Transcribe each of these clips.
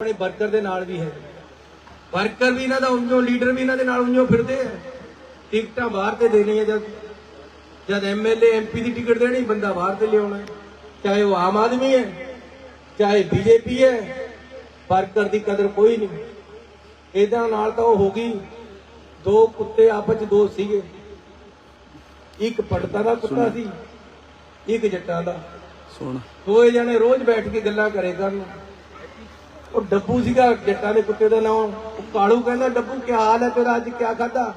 ਆਪਣੇ ਵਰਕਰ ਦੇ ਨਾਲ ਵੀ ਹੈ। ਵਰਕਰ ਵੀ ਇਹਨਾਂ ਦਾ ਉਂਝੋ ਲੀਡਰ ਵੀ ਇਹਨਾਂ ਦੇ ਨਾਲ ਉਂਝੋ ਫਿਰਦੇ ਆ। ਟਿਕਟਾਂ ਬਾਹਰ ਤੇ ਦੇਣੀਆਂ ਜਦ ਜਦ ਐਮਐਲਏ ਐਮਪੀ ਦੀ ਟਿਕਟ ਦੇਣੀ ਬੰਦਾ ਬਾਹਰ ਤੇ ਲਿਆਉਣਾ ਹੈ। ਚਾਹੇ ਉਹ ਆਮ ਆਦਮੀ ਹੈ ਚਾਹੇ ਬੀਜੇਪੀ ਹੈ ਵਰਕਰ ਦੀ ਕਦਰ ਕੋਈ ਨਹੀਂ। ਇਹਦਾ ਨਾਲ ਤਾਂ ਉਹ ਹੋ ਗਈ ਦੋ ਕੁੱਤੇ ਆਪਸ ਚ ਦੋ ਸੀਗੇ। ਇੱਕ ਪੜਤਾ ਦਾ ਕੁੱਤਾ ਸੀ ਇੱਕ ਜੱਟਾਂ ਦਾ। ਸੁਣ। ਦੋਏ ਜਣੇ ਰੋਜ਼ ਬੈਠ ਕੇ ਗੱਲਾਂ ਕਰੇ ਕਰਨ। ਉਹ ਡੱਬੂ ਸੀਗਾ, ਜੱਟਾਂ ਦੇ ਕੁੱਤੇ ਦਾ ਨਾਮ ਉਹ ਕਾਲੂ ਕਹਿੰਦਾ, ਡੱਬੂ, ਕੀ ਹਾਲ ਹੈ ਤੇਰਾ? ਅੱਜ ਕੀ ਖਾਦਾ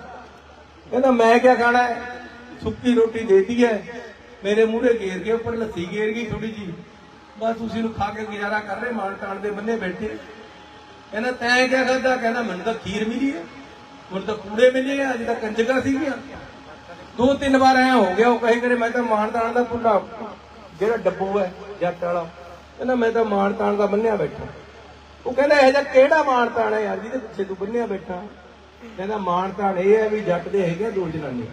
ਕਹਿੰਦਾ, ਮੈਂ ਕੀ ਖਾਣਾ ਹੈ? ਸੁੱਕੀ ਰੋਟੀ ਦੇਤੀ ਹੈ ਮੇਰੇ ਮੂਹਰੇ ਗੇਰ ਕੇ, ਉੱਪਰ ਲੱਸੀ ਗੇਰ ਗਈ ਥੋੜੀ ਜੀ ਬਸ ਤੁਸੀਂ ਨੂੰ ਖਾ ਕੇ ਗੁਜ਼ਾਰਾ ਕਰ ਰਹੇ ਮਾਨ ਤਾਣ ਦੇ ਬੰਨੇ ਬੈਠੇ। ਕਹਿੰਦਾ, ਤੈਂ ਕੀ ਖਾਦਾ ਕਹਿੰਦਾ, ਮੈਨੂੰ ਤਾਂ ਖੀਰ ਮਿਲੀ ਹੈ। ਮੈਨੂੰ ਤਾਂ ਕੂੜੇ ਮਿਲੇ ਆ, ਅੱਜ ਤਾਂ ਕੰਜਕਾਂ ਸੀਗੀਆਂ। ਦੋ ਤਿੰਨ ਵਾਰ ਐ ਹੋ ਗਿਆ, ਉਹ ਕਹੇ ਕਰੇ, ਮੈਂ ਤਾਂ ਮਾਨ ਤਾਣ ਦਾ ਭੁੱਲਾ। ਜਿਹੜਾ ਡੱਬੂ ਹੈ, ਜੱਟ ਵਾਲਾ, ਕਹਿੰਦਾ, ਮੈਂ ਤਾਂ ਮਾਨ ਤਾਣ ਦਾ ਬੰਨਿਆ ਬੈਠਾ। ਉਹ ਕਹਿੰਦਾ ਇਹ ਜਿਹਾ ਕਿਹੜਾ ਮਾਣ ਤਾਣ ਹੈ ਯਾਰ ਜਿਹਦੇ ਪਿੱਛੇ ਤੂੰ ਬੰਨਿਆ ਬੈਠਾ। ਕਹਿੰਦਾ ਮਾਣ ਤਾਣ ਇਹ ਹੈ ਵੀ ਜੱਟ ਦੇ ਹੈਗੇ ਆ ਦੋ ਜਨਾਨੀ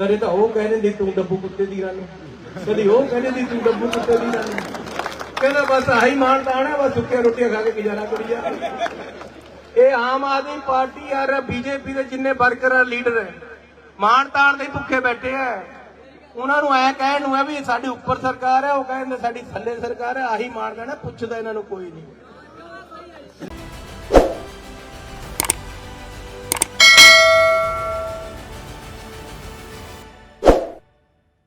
ਕਦੇ ਤਾਂ ਉਹ ਕਹਿੰਦੇ ਦੀ ਤੂੰ ਡੱਬੂ ਕੁੱਤੇ ਦੀ ਰਾਨੀ ਕਦੀ ਉਹ ਕਹਿੰਦੇ ਦੀ ਤੂੰ ਡੱਬੂ ਕੁੱਤੇ ਦੀ ਰਾਨੀ ਕਹਿੰਦਾ ਬਸ ਆਹੀ ਮਾਨ ਤਾਣ ਹੈ, ਬਸ ਸੁੱਕੀਆਂ ਰੋਟੀਆਂ ਖਾ ਕੇ ਗੁਜ਼ਾਰਾ ਕਰੀ ਜਾ। ਇਹ ਆਮ ਆਦਮੀ ਪਾਰਟੀ ਯਾਰ ਬੀਜੇਪੀ ਦੇ ਜਿੰਨੇ ਵਰਕਰ ਲੀਡਰ ਹੈ ਮਾਣ ਤਾਣ ਦੇ ਭੁੱਖੇ ਬੈਠੇ ਆ। ਉਹਨਾਂ ਨੂੰ ਐ ਕਹਿਣ ਨੂੰ ਹੈ ਵੀ ਸਾਡੀ ਉੱਪਰ ਸਰਕਾਰ ਹੈ ਉਹ ਕਹਿੰਦੇ ਸਾਡੀ ਥੱਲੇ ਸਰਕਾਰ ਹੈ ਆਹੀ ਮਾਣ ਤਾਣ ਹੈ ਪੁੱਛਦਾ ਇਹਨਾਂ ਨੂੰ ਕੋਈ ਨਹੀਂ।